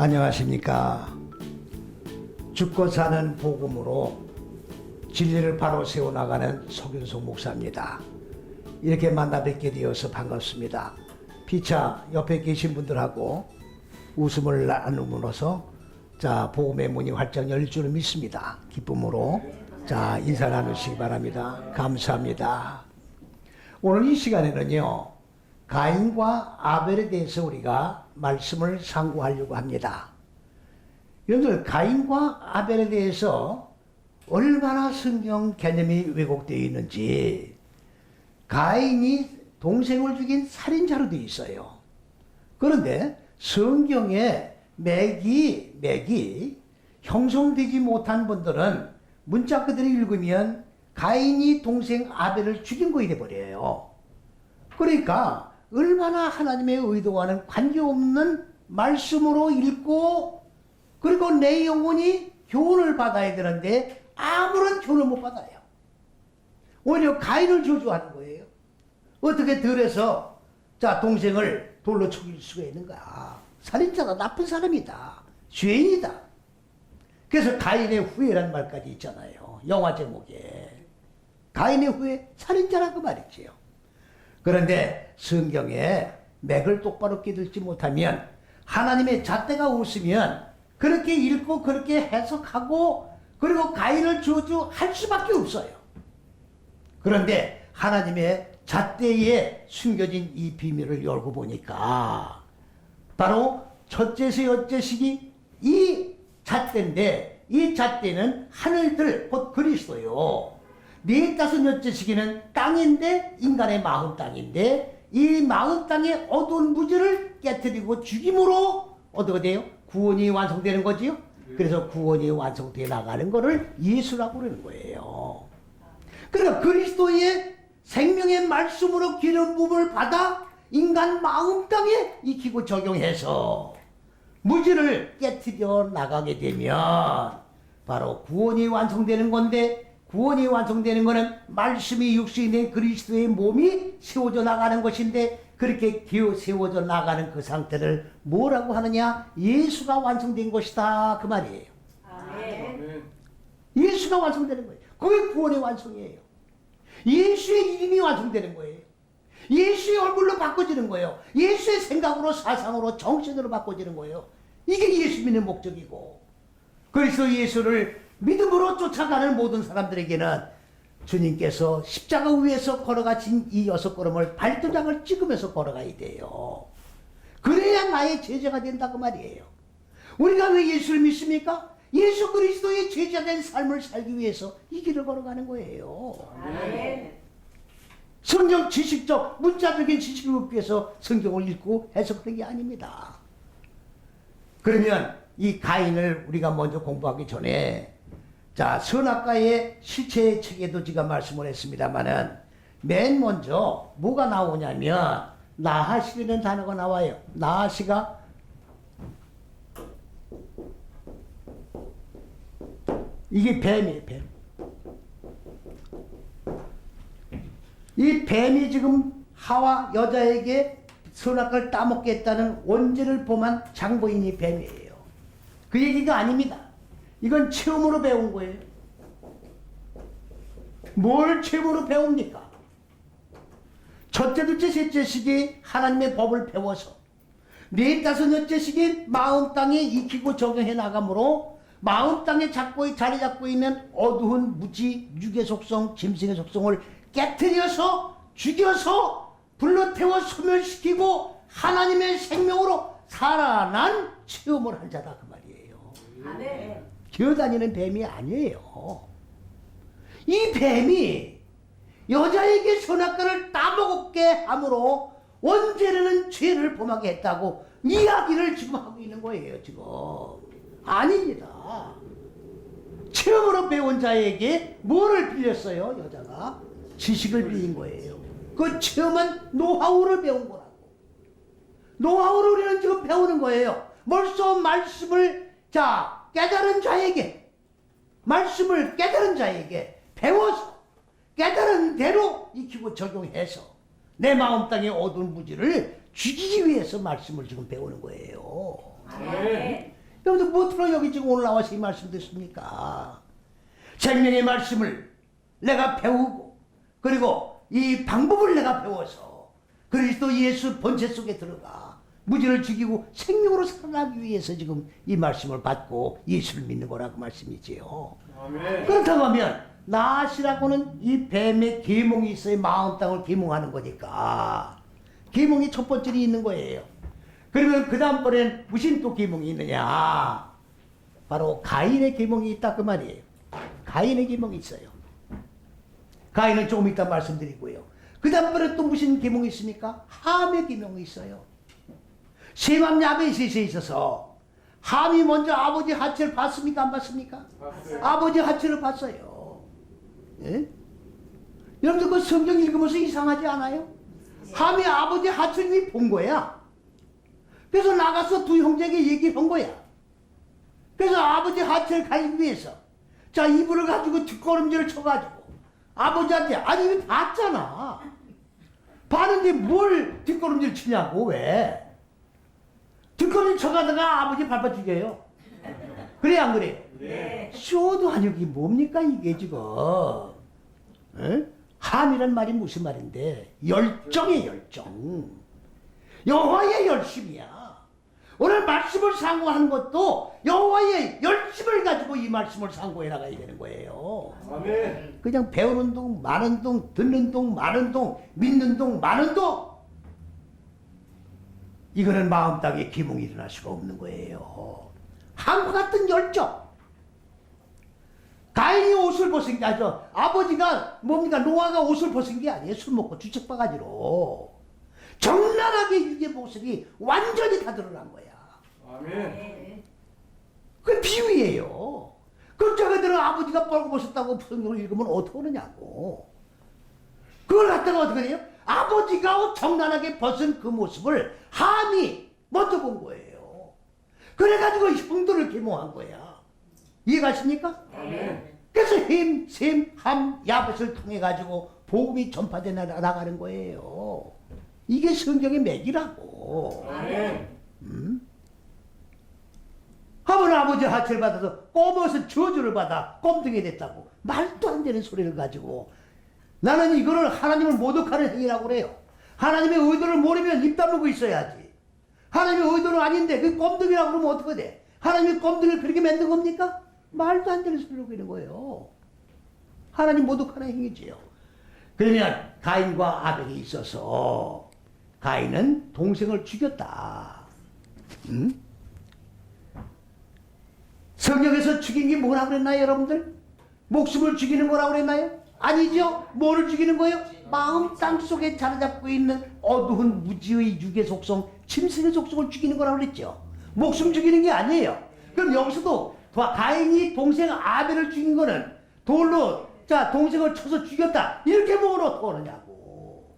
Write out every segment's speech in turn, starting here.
안녕하십니까. 죽고 사는 복음으로 진리를 바로 세워나가는 석윤석 목사입니다. 이렇게 만나 뵙게 되어서 반갑습니다. 피차 옆에 계신 분들하고 웃음을 나누면서 자 복음의 문이 활짝 열릴 줄을 믿습니다. 기쁨으로 자 인사 나누시기 바랍니다. 감사합니다. 오늘 이 시간에는요 가인과 아벨에 대해서 우리가 말씀을 상고하려고 합니다. 여러분들 가인과 아벨에 대해서 얼마나 성경 개념이 왜곡되어 있는지 가인이 동생을 죽인 살인자로 되어 있어요. 그런데 성경에 맥이 맥이 형성되지 못한 분들은 문자 그대로 읽으면 가인이 동생 아벨을 죽인 거이 돼 버려요. 그러니까 얼마나 하나님의 의도와는 관계없는 말씀으로 읽고 그리고 내 영혼이 교훈을 받아야 되는데 아무런 교훈을 못 받아요. 오히려 가인을 저주하는 거예요. 어떻게 들에서 자 동생을 돌로 죽일 수가 있는가? 살인자다 나쁜 사람이다 죄인이다. 그래서 가인의 후회라는 말까지 있잖아요. 영화 제목에 가인의 후회 살인자라고 말이지요. 그런데 성경에 맥을 똑바로 끼들지 못하면 하나님의 잣대가 웃으면 그렇게 읽고 그렇게 해석하고 그리고 가인을 저주할 수밖에 없어요. 그런데 하나님의 잣대에 숨겨진 이 비밀을 열고 보니까 바로 첫째서 여째식이 이 잣대인데 이 잣대는 하늘들 곧 그리스도요. 네 다섯 여째 시기는 땅인데 인간의 마음 땅인데 이 마음 땅의 어두운 무지를 깨뜨리고 죽임으로 어떻게 돼요? 구원이 완성되는 거지요. 그래서 구원이 완성돼 나가는 거를 예수라고 그러는 거예요. 그러니까 그리스도의 생명의 말씀으로 기름 부음을 받아 인간 마음 땅에 익히고 적용해서 무지를 깨뜨려 나가게 되면 바로 구원이 완성되는 건데 구원이 완성되는 것은 말씀이 육신이 된 그리스도의 몸이 세워져 나가는 것인데 그렇게 기어 세워져 나가는 그 상태를 뭐라고 하느냐? 예수가 완성된 것이다 그 말이에요. 예수가 완성되는 거예요. 그게 구원의 완성이에요. 예수의 이름이 완성되는 거예요. 예수의 얼굴로 바꿔지는 거예요. 예수의 생각으로 사상으로 정신으로 바꿔지는 거예요. 이게 예수 믿는 목적이고. 그래서 예수를 믿음으로 쫓아가는 모든 사람들에게는 주님께서 십자가 위에서 걸어가신 이 여섯 걸음을 발도장을 찍으면서 걸어가야 돼요. 그래야 나의 제자가 된다고 말이에요. 우리가 왜 예수를 믿습니까? 예수 그리스도의 제자된 삶을 살기 위해서 이 길을 걸어가는 거예요. 성경 지식적, 문자적인 지식을 얻기 위해서 성경을 읽고 해석하는 게 아닙니다. 그러면 이 가인을 우리가 먼저 공부하기 전에 자 선악과의 실체의 책에도 제가 말씀을 했습니다만은 맨 먼저 뭐가 나오냐면 나하시라는 단어가 나와요. 나하시가 이게 뱀이에요, 뱀. 이 뱀이 지금 하와 여자에게 선악과를 따먹겠다는 원죄를 범한 장보인이 뱀이에요. 그 얘기가 아닙니다. 이건 체험으로 배운 거예요. 뭘 체험으로 배웁니까? 첫째, 둘째, 셋째 시기 하나님의 법을 배워서 네 다섯 여째 시기 마음 땅에 익히고 적용해 나가므로 마음 땅에 잡고 자리 잡고 있는 어두운 무지, 육의 속성, 짐승의 속성을 깨뜨려서 죽여서 불러 태워 소멸시키고 하나님의 생명으로 살아난 체험을 한 자다 그 말이에요. 기어다니는 뱀이 아니에요. 이 뱀이 여자에게 선악과를 따먹게 함으로 원죄는 죄를 범하게 했다고 이야기를 지금 하고 있는 거예요, 지금. 아닙니다. 체험으로 배운 자에게 뭐를 빌렸어요, 여자가? 지식을 빌린 거예요. 그 체험은 노하우를 배운 거라고. 노하우를 우리는 지금 배우는 거예요. 벌써 말씀을, 자, 깨달은 자에게, 말씀을 깨달은 자에게 배워서 깨달은 대로 익히고 적용해서 내 마음 땅의 어두운 무지를 죽이기 위해서 말씀을 지금 배우는 거예요. 아멘. 여러분들 무엇으로 여기 지금 오늘 나와서 이 말씀 듣습니까? 생명의 말씀을 내가 배우고 그리고 이 방법을 내가 배워서 그리스도 예수 본체 속에 들어가 무지를 죽이고 생명으로 살아나기 위해서 지금 이 말씀을 받고 예수를 믿는 거라고 말씀이지요. 아멘. 그렇다고 하면 나시라고는 이 뱀의 계몽이 있어야 마음 땅을 계몽하는 거니까 계몽이 첫 번째로 있는 거예요. 그러면 그 다음번엔 무슨 또 계몽이 있느냐? 바로 가인의 계몽이 있다 그 말이에요. 가인의 계몽이 있어요. 가인은 조금 이따 말씀드리고요. 그 다음번에 또 무슨 계몽이 있습니까? 함의 계몽이 있어요. 세맘 야벳에 있어서 함이 먼저 아버지 하체를 봤습니까? 안 봤습니까? 봤어요. 아버지 하체를 봤어요. 예? 여러분들 그 성경 읽으면서 이상하지 않아요? 함이 아버지 하체를 본 거야. 그래서 나가서 두 형제에게 얘기를 한 거야. 그래서 아버지 하체를 가기 위해서 자 이불을 가지고 뒷걸음질을 쳐가지고 아버지한테 아니 이거 봤잖아. 봤는데 뭘 뒷걸음질 치냐고 왜? 뒷걸음질 쳐가다가 아버지 밟아 죽여요. 그래 안 그래요? 네. 쇼도 아니고 이게 뭡니까 이게 지금 에? 함이란 말이 무슨 말인데 열정의 열정 여호와의 열심이야 오늘 말씀을 상고하는 것도 여호와의 열심을 가지고 이 말씀을 상고해 나가야 되는 거예요 아멘. 그냥 배우는 동 마는 동 듣는 동 마는 동 믿는 동 마는 동 이거는 마음 땅에 기몽이 일어날 수가 없는 거예요 한과 같은 열정 가인이 옷을 벗은 게 아니죠. 아버지가 뭡니까? 노아가 옷을 벗은 게 아니에요. 술 먹고 주책바가지로. 정나라하게 이게 모습이 완전히 다 드러난 거야. 아멘. 그 비유예요. 그 저거들은 아버지가 벌거벗었다고 성경을 읽으면 어떻게 하느냐고. 그걸 갖다가 어떻게 해요? 아버지가 정난하게 벗은 그 모습을 함이 먼저 본 거예요. 그래가지고 형들을 계모한 거야. 이해가십니까? 아멘. 그래서 햄, 셈, 함, 야벳을 통해 가지고 복음이 전파돼 나- 나가는 거예요. 이게 성경의 맥이라고. 아멘. 하면 아버지 하체를 받아서 꼬머서 저주를 받아 꼼등이 됐다고 말도 안 되는 소리를 가지고 나는 이거를 하나님을 모독하는 행위라고 그래요. 하나님의 의도를 모르면 입 다물고 있어야지. 하나님의 의도는 아닌데 그 꼼등이라고 그러면 어떻게 돼? 하나님이 꼼등을 그렇게 만든 겁니까? 말도 안 되는 하고 있는 거예요. 하나님 모독하는 행위지요. 그러면 가인과 아벨이 있어서 가인은 동생을 죽였다. 응? 성경에서 죽인 게 뭐라 그랬나요, 여러분들? 목숨을 죽이는 거라고 그랬나요? 아니죠? 뭐를 죽이는 거예요? 마음 땅 속에 자리 잡고 있는 어두운 무지의 육의 속성, 짐승의 속성을 죽이는 거라고 그랬죠. 목숨 죽이는 게 아니에요. 그럼 여기서도 도- 가인이 동생 아벨을 죽인 거는 돌로 자 동생을 쳐서 죽였다 이렇게 보면 어떡하느냐고.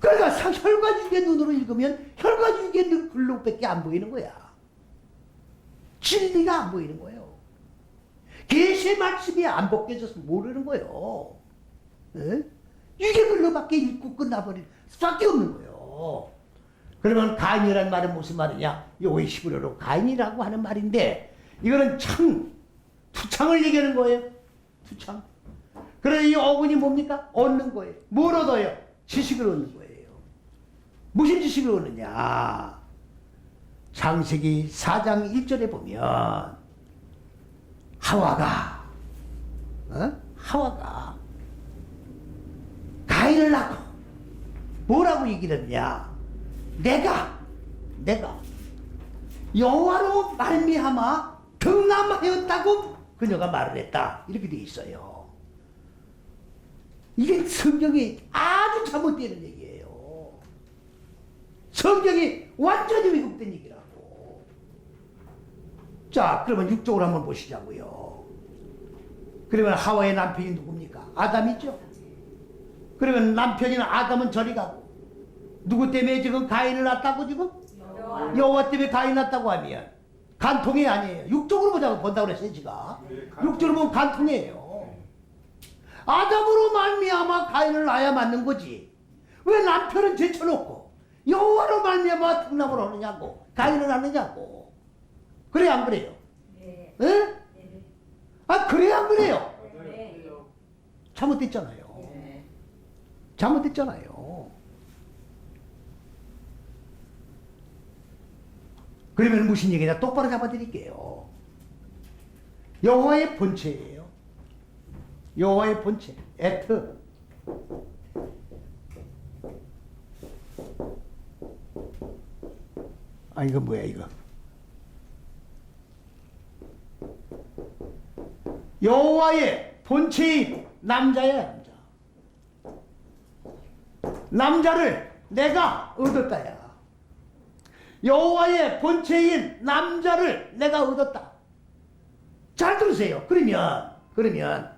그러니까 상- 혈과죽의 눈으로 읽으면 눈 글로밖에 안 보이는 거야. 진리가 안 보이는 거예요. 계시의 말씀이 안 벗겨져서 모르는 거예요. 예? 이게 글로밖에 읽고 끝나버릴 수밖에 없는 거예요. 그러면 가인이라는 말은 무슨 말이냐? 요의 히브리어로 가인이라고 하는 말인데 이거는 창, 투창을 얘기하는 거예요. 투창. 그래 이 어근이 뭡니까? 얻는 거예요. 뭘 얻어요? 지식을 얻는 거예요. 무슨 지식을 얻느냐? 창세기 4장 1절에 보면 하와가 어? 하와가 가인을 낳고 뭐라고 얘기를 했냐? 내가 내가 여호와로 말미암아 등남하였다고 그녀가 말을 했다. 이렇게 돼 있어요. 이게 성경이 아주 잘못되는 얘기예요. 성경이 완전히 왜곡된 얘기라고. 자, 그러면 육적으로 한번 보시자고요. 그러면 하와의 남편이 누굽니까? 아담이죠. 그러면 남편인 아담은 저리 가고 누구 때문에 지금 가인을 낳았다고 지금? 여호와 때문에 가인 낳았다고 하면 간통이 아니에요. 육적으로 보자고 본다고 그랬어요, 지가. 네. 육적으로 보면 간통이에요. 아담으로 말미암아 가인을 낳아야 맞는 거지. 왜 남편은 제쳐놓고 여호와로 말 말미암아 등남을 하느냐고 가인을 하느냐고 그래 안 그래요? 네. 에? 네. 아 그래 안 그래요? 네. 잘못됐잖아요. 네. 잘못됐잖아요. 그러면 무슨 얘기냐? 똑바로 잡아드릴게요. 여호와의 본체예요. 여호와의 본체. 에트. 아 이거 뭐야 이거? 여호와의 본체인 남자야 남자. 남자를 내가 얻었다야. 여호와의 본체인 남자를 내가 얻었다. 잘 들으세요. 그러면 그러면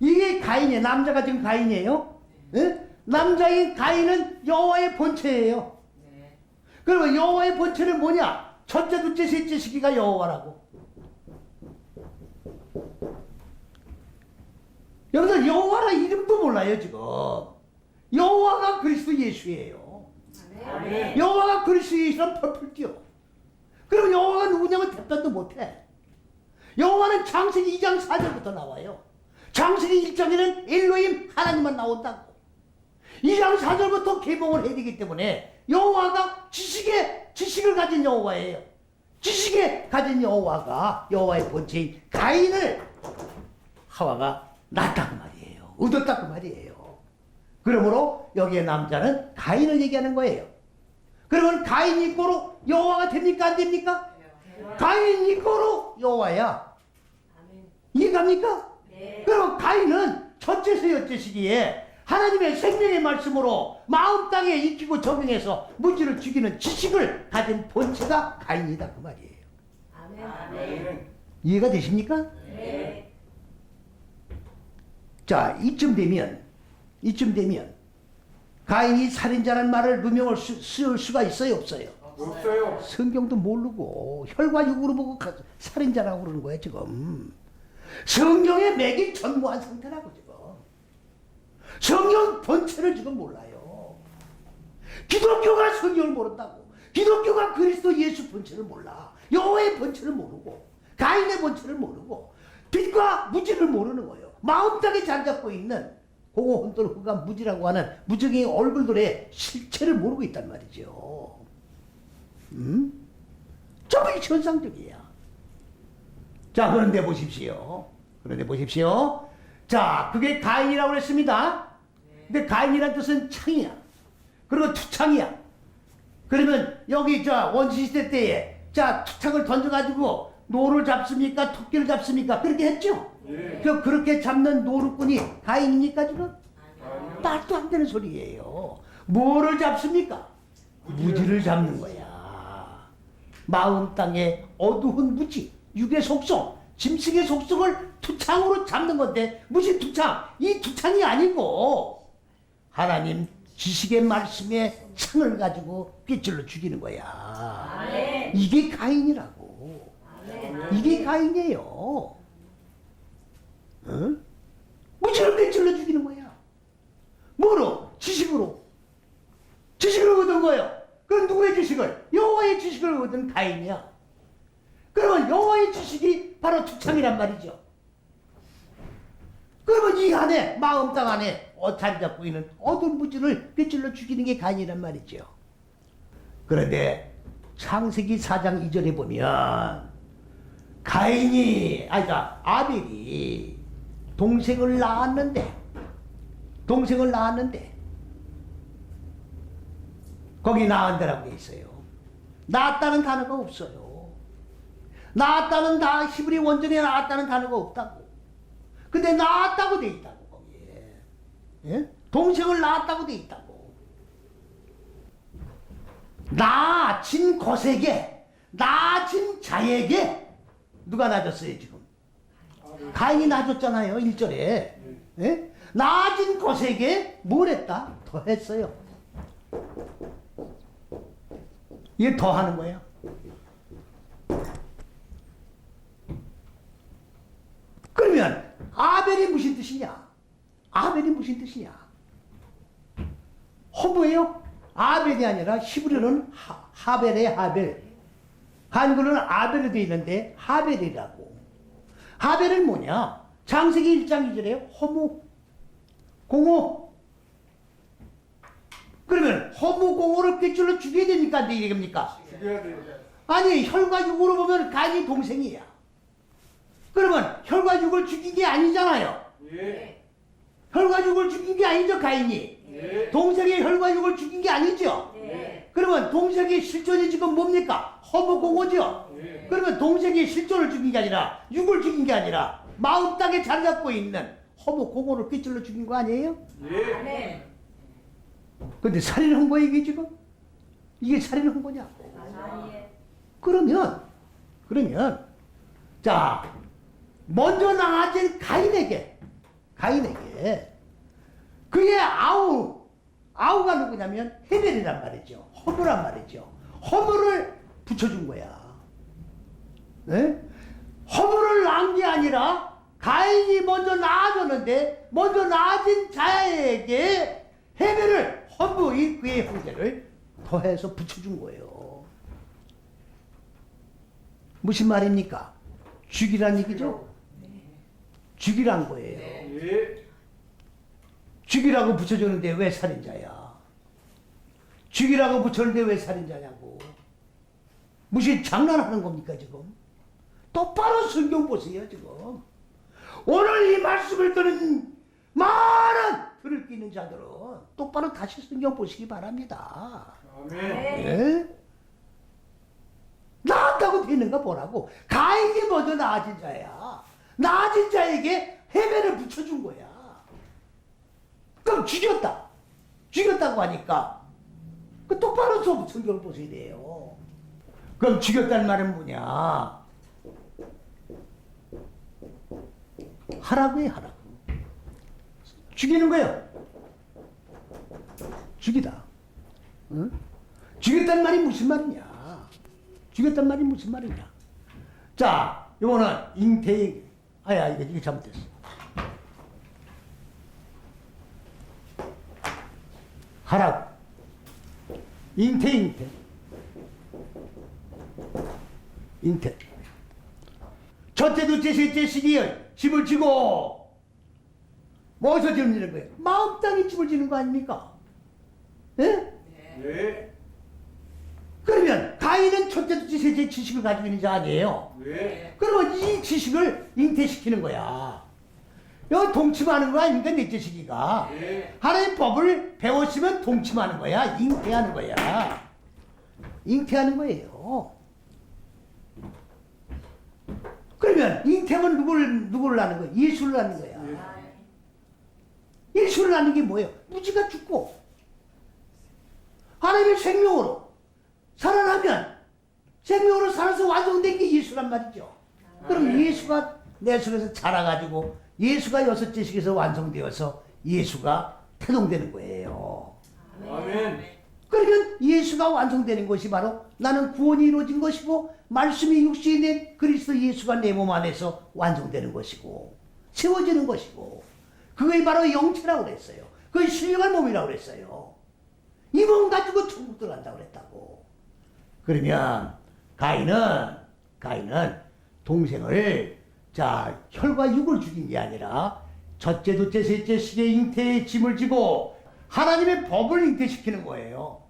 이게 가인이에요. 남자가 지금 가인이에요. 예? 남자인 가인은 여호와의 본체예요. 네. 그러면 여호와의 본체는 뭐냐? 첫째, 둘째, 셋째 시기가 여호와라고. 여러분들 여호와라 이름도 몰라요 지금. 여호와가 그리스도 예수예요. 아멘. 여호와가 그리스도 예수랑 펄펄 뛰어. 그럼 여호와가 누구냐면 답변도 못해. 여호와는 창세기 2장 4절부터 나와요. 창세기 1장에는 엘로임 하나님만 나온다고. 2장 4절부터 개봉을 해야 되기 때문에 여호와가 지식의 지식을 가진 여호와예요. 지식에 가진 여호와가 여호와의 본체인 가인을 하와가 낳았다고 말이에요. 얻었다고 말이에요. 그러므로 여기에 남자는 가인을 얘기하는 거예요. 그러면 가인 이꼬로 여호와가 됩니까 안 됩니까? 가인 이꼬로 여호와야. 이해갑니까? 네. 그럼 가인은 첫째서 여째 시기에 하나님의 생명의 말씀으로 마음 땅에 익히고 적용해서 무지를 죽이는 지식을 가진 본체가 가인이다 그 말이에요. 아멘. 아멘. 이해가 되십니까? 네. 자 이쯤 되면 이쯤 되면 가인이 살인자라는 말을 누명을 쓰, 쓸 수가 있어요 없어요? 없어요. 성경도 모르고 혈과 육으로 보고 가- 살인자라고 그러는 거야 지금. 성경에 맥이 전무한 상태라고 지금. 성경 본체를 지금 몰라요. 기독교가 성경을 모른다고. 기독교가 그리스도 예수 본체를 몰라. 여호와의 본체를 모르고 가인의 본체를 모르고 빛과 무지를 모르는 거예요. 마음 땅에 잘 잡고 있는 공허 혼돈 후가 무지라고 하는 무적의 얼굴들의 실체를 모르고 있단 말이죠. 음? 전부 이 현상적이야. 자, 그런데 보십시오. 그런데 보십시오. 자, 그게 가인이라고 그랬습니다. 근데 가인이란 뜻은 창이야. 그리고 투창이야. 그러면 여기 저 원시시대 때에 자, 투창을 던져가지고 노를 잡습니까? 토끼를 잡습니까? 그렇게 했죠? 예. 그 그렇게 잡는 노루꾼이 가인입니까 지금? 아니요. 말도 안 되는 소리예요. 뭐를 잡습니까? 무지를 잡는 거야. 마음 땅에 어두운 무지, 육의 속성, 짐승의 속성을 투창으로 잡는 건데 무슨 투창? 이 투창이 아니고 하나님 지식의 말씀에 창을 가지고 꿰질러 죽이는 거야. 아멘. 이게 가인이라고. 이게 가인이에요. 응? 무지를 꿰질러 죽이는 거야. 뭐로? 지식으로. 지식을 얻은 거예요. 그건 누구의 지식을? 여호와의 지식을 얻은 가인이야. 그러면 여호와의 지식이 바로 투창이란 말이죠. 그러면 이 안에 마음 땅 안에 어, 자리 잡고 있는 어두운 무지를 꿰질러 죽이는 게 가인이란 말이죠. 그런데 창세기 4장 2절에 보면 가인이 아니다 아벨이 동생을 낳았는데 동생을 낳았는데 거기 낳은다라고 돼 있어요. 낳았다는 단어가 없어요. 낳았다는 다 히브리 원전에 낳았다는 단어가 없다고. 근데 낳았다고 돼 있다고 거기에. 예? 동생을 낳았다고 돼 있다고. 낳아진 것에게 낳아진 자에게 누가 낳아줬어요 지금? 가인이 낳아줬잖아요 1절에 예? 낳아진 것에게 뭘 했다? 더 했어요 이게 더 하는 거예요 그러면 아벨이 무슨 뜻이냐? 아벨이 무슨 뜻이냐? 허무예요? 아벨 하벨이 아니라 히브리어는 하, 하벨의 하벨. 한글은 아벨로 되어 있는데 하벨이라고. 하벨은 뭐냐? 창세기 1장 2절에 허무, 공호. 그러면 허무 공호를 꿰줄로 죽여야 됩니까? 안? 죽여야 돼. 아니 혈과 육으로 보면 가인이 동생이야. 그러면 혈과 육을 죽인 게 아니잖아요. 예. 혈과 육을 죽인 게 아니죠 가인이. 예. 동생의 혈과 육을 죽인 게 아니죠. 네. 그러면 동생의 실존이 지금 뭡니까? 허무공허죠. 예. 그러면 동생의 실존을 죽인 게 아니라 육을 죽인 게 아니라 마음 땅에 자리 잡고 있는 허무공허를 꿰질러 죽인 거 아니에요? 예. 아멘. 근데 살인한 거야 이게 지금? 이게 살인한 거냐? 아멘. 그러면 그러면 자 먼저 나아진 가인에게 가인에게 그의 아우 아우가 누구냐면 헤벨이란 말이죠 허브란 말이죠 허브를 붙여준 거야 네? 허브를 낳은 게 아니라 가인이 먼저 낳아줬는데 먼저 낳아진 자에게 헤벨을 허브의 그의 형제를 더해서 붙여준 거예요 무슨 말입니까? 죽이란 얘기죠? 죽이란 거예요. 예. 죽이라고 붙여줬는데 왜 살인자야? 죽이라고 붙였는데 왜 살인자냐고. 무슨 장난하는 겁니까, 지금? 똑바로 성경 보세요, 지금. 오늘 이 말씀을 듣는 많은 들을 끼는 자들은 똑바로 다시 성경 보시기 바랍니다. 아멘. 예? 나았다고 되는가 보라고. 가인이 먼저 나아진 자야. 나아진 자에게 해배를 붙여준 거야. 그럼 죽였다. 죽였다고 하니까 그 똑바로 좀 성경을 보셔야 돼요. 그럼 죽였다는 말은 뭐냐? 하라고 해 하라고. 죽이는 거예요. 죽이다. 응? 죽였단 말이 무슨 말이냐? 죽였단 말이 무슨 말이냐? 자, 이거는 잉태, 아야, 이게, 이게 잘못됐어. 하라고. 잉태, 잉태. 잉태. 첫째, 둘째, 셋째 시기에 집을 지고, 뭐서 짓는 거예요? 마음 땅에 집을 지는 거 아닙니까? 예? 예. 그러면 가인은 첫째, 둘째, 셋째 지식을 가지고 있는 자 아니에요? 예. 그러면 이 지식을 잉태시키는 거야. 이거 동침하는 거 아닙니까, 넷째 시기가? 예. 하나의 법을 배웠으면 동침하는 거야. 잉태하는 거야. 잉태하는 거예요. 그러면 잉태하면 누굴, 누구를 낳는 거야? 예수를 낳는 거야. 예수를 낳는 게 뭐예요? 무지가 죽고 하나님의 생명으로 살아나면 생명으로 살아서 완성된 게 예수란 말이죠. 그럼 아멘. 예수가 내 속에서 자라가지고 예수가 여섯째 식에서 완성되어서 예수가 태동되는 거예요. 아멘. 그러면 예수가 완성되는 것이 바로 나는 구원이 이루어진 것이고 말씀이 육신이 된 그리스도 예수가 내 몸 안에서 완성되는 것이고 세워지는 것이고 그게 바로 영체라고 그랬어요. 그게 신령한 몸이라고 그랬어요. 이 몸 가지고 천국 들어간다고 그랬다고. 그러면 가인은 가인은 동생을 자 혈과 육을 죽인 게 아니라 첫째, 둘째, 셋째 시계 잉태의 짐을 지고 하나님의 법을 잉태시키는 거예요.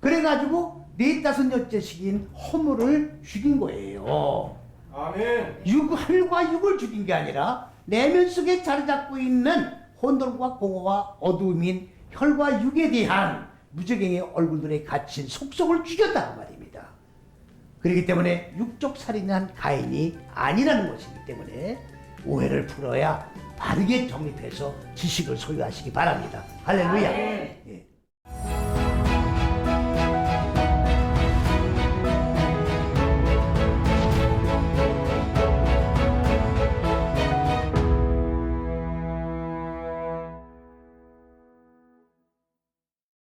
그래가지고 네 다섯 여째 시기인 허물을 죽인 거예요. 아멘. 육, 혈과 육을 죽인 게 아니라 내면 속에 자리 잡고 있는 혼돈과 공허와 어두움인 혈과 육에 대한 무적행의 얼굴들에 갇힌 속속을 죽였다는 말입니다. 그렇기 때문에 육적 살인한 가인이 아니라는 것이기 때문에 오해를 풀어야 바르게 정립해서 지식을 소유하시기 바랍니다. 할렐루야. 아멘. 예.